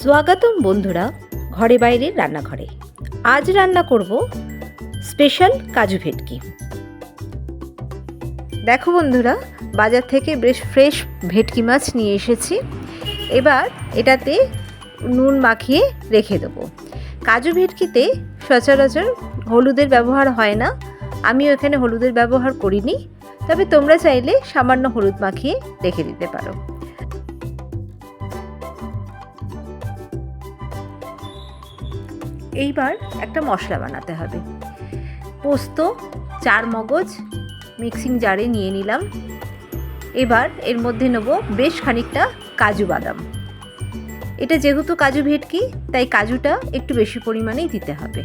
স্বাগতম বন্ধুরা, ঘরে বাইরে রান্নাঘরে। আজ রান্না করব স্পেশাল কাজু ভেটকি। দেখো বন্ধুরা, বাজার থেকে বেশ ফ্রেশ ভেটকি মাছ নিয়ে এসেছি। এবার এটাতে নুন মাখিয়ে রেখে দেবো। কাজু ভেটকিতে সচরাচর হলুদের ব্যবহার হয় না। আমিও এখানে হলুদের ব্যবহার করিনি। তবে তোমরা চাইলে সামান্য হলুদ মাখিয়ে রেখে দিতে পারো। এইবার একটা মশলা বানাতে হবে। পোস্ত, চার মগজ, মিক্সিং জারে নিয়ে নিলাম। এবার এর মধ্যে নেব বেশ খানিকটা কাজু বাদাম। এটা যেহেতু কাজু ভেটকি, তাই কাজুটা একটু বেশি পরিমাণেই দিতে হবে।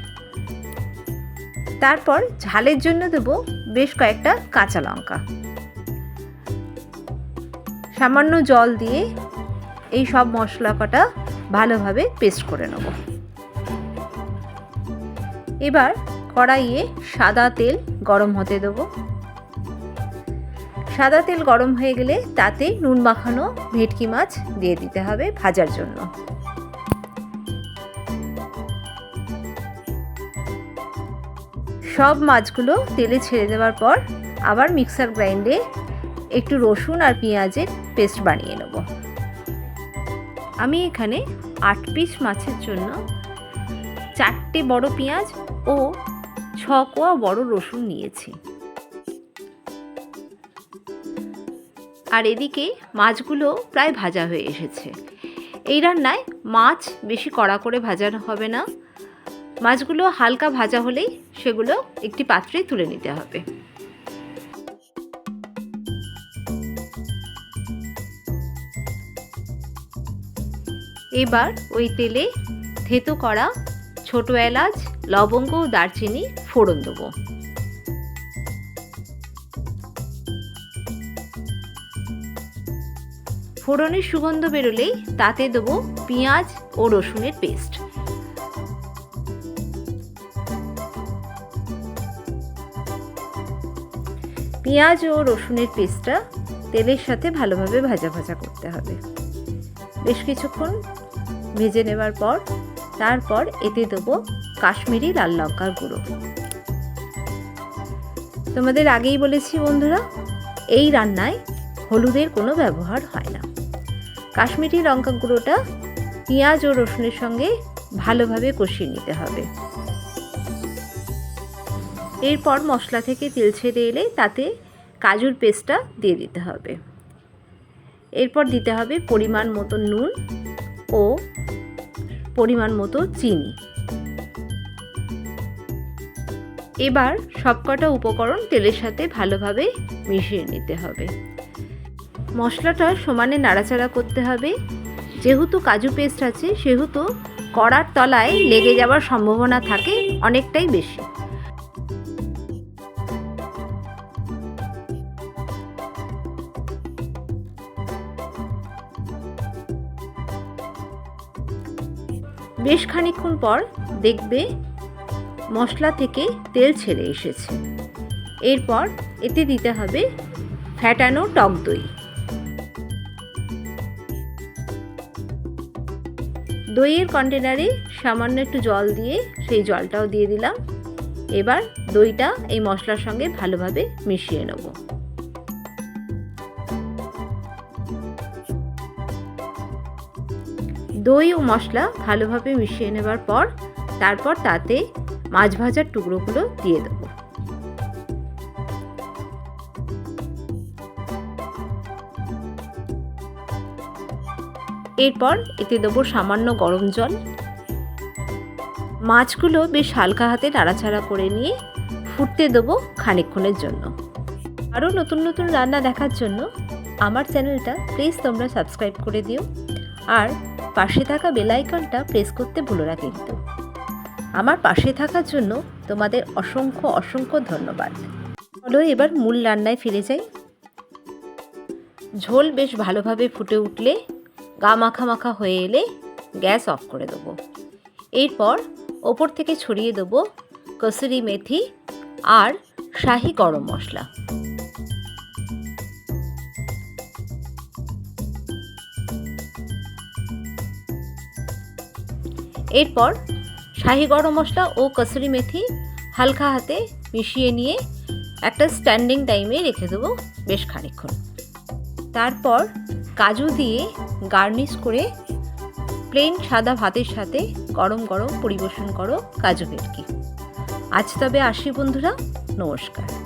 তারপর ঝালের জন্য দেব বেশ কয়েকটা কাঁচা লঙ্কা। সামান্য জল দিয়ে এই সব মশলা কটা ভালোভাবে পেস্ট করে নেব। এবার কড়াইয়ে সাদা তেল গরম হতে দেব। সাদা তেল গরম হয়ে গেলে তাতে নুন মাখানো ভেটকি মাছ দিয়ে দিতে হবে ভাজার জন্য। সব মাছগুলো তেলে ছেড়ে দেওয়ার পর আবার মিক্সার গ্রাইন্ডে একটু রসুন আর পেঁয়াজের পেস্ট বানিয়ে নেব। আমি এখানে আট পিস মাছের জন্য চারটে বড় পেঁয়াজ ও ছ কোয়া বড় রসুন নিয়েছি। আর এদিকে মাছগুলো প্রায় ভাজা হয়ে এসেছে। এই রান্নায় মাছ বেশি কড়া করে ভাজানো হবে না। মাছগুলো হালকা ভাজা হলেই সেগুলো একটি পাত্রে তুলে নিতে হবে। এবার ওই তেলে থেতো করা ছোট এলাচ, লবঙ্গ ও দারচিনি ফোড়ন দেবো ফোড়নের সুগন্ধ বেরোলেই তাতে দেবো পেঁয়াজ ও রসুনের পেস্ট। পেঁয়াজ ও রসুনের পেস্টটা তেলের সাথে ভালোভাবে ভাজা ভাজা করতে হবে। বেশ কিছুক্ষণ ভেজে নেবার পর তারপর এতে দেবো কাশ্মীরি লাল লঙ্কার গুঁড়ো। তোমাদের আগেই বলেছি বন্ধুরা, এই রান্নায় হলুদের কোনো ব্যবহার হয় না। কাশ্মীরি লঙ্কা গুঁড়োটা পেঁয়াজ ও রসুনের সঙ্গে ভালোভাবে কষিয়ে নিতে হবে। এরপর মশলা থেকে তেল ছেড়ে এলে তাতে কাজুর পেস্টটা দিয়ে দিতে হবে। এরপর দিতে হবে পরিমাণ মতো নুন ও পরিমাণ মতো চিনি। এবার সবকটা উপকরণ তেলের সাথে ভালোভাবে মিশিয়ে নিতে হবে। মশলাটা সমানে নাড়াচাড়া করতে হবে। যেহেতু কাজু পেস্ট আছে, সেহেতু কড়ার তলায় লেগে যাওয়ার সম্ভাবনা থাকে অনেকটাই বেশি। বেশ খানিক্ষণ পর দেখবে মশলা থেকে তেল ছেড়ে এসেছে। এরপর এতে দিতে হবে ফ্যাটানো টক দই। দইয়ের কন্টেনারে সামান্য একটু জল দিয়ে সেই জলটাও দিয়ে দিলাম। এবার দইটা এই মশলার সঙ্গে ভালোভাবে মিশিয়ে নেব। দই ও মশলা ভালোভাবে মিশিয়ে নেবার পর তারপর তাতে মাছ ভাজার টুকরোগুলো দিয়ে দেবো। এরপর এতে দেবো সামান্য গরম জল। মাছগুলো বেশ হালকা হাতে নাড়াচাড়া করে নিয়ে ফুটতে দেবো খানিকক্ষণের জন্য। আরও নতুন নতুন রান্না দেখার জন্য আমার চ্যানেলটা প্লিজ তোমরা সাবস্ক্রাইব করে দিও। আর পাশে থাকা বেলাইকনটা প্রেস করতে ভুলো না কিন্তু। আমার পাশে থাকার জন্য তোমাদের অসংখ্য অসংখ্য ধন্যবাদ। চলো এবার মূল রান্নায় ফিরে যাই। ঝোল বেশ ভালোভাবে ফুটে উঠলে, গা মাখা মাখা হয়ে এলে গ্যাস অফ করে দেবো। এরপর ওপর থেকে ছড়িয়ে দেবো কসুরি মেথি আর শাহি গরম মশলা। এরপর শাহি গরম মশলা ও কসুরি মেথি হালকা হাতে মিশিয়ে নিয়ে একটা স্ট্যান্ডিং টাইমে রেখে দেবো বেশ খানিক্ষণ তারপর কাজু দিয়ে গার্নিশ করে প্লেন সাদা ভাতের সাথে গরম গরম পরিবেশন করো কাজু ভেটকি। আজ তবে আসি বন্ধুরা, নমস্কার।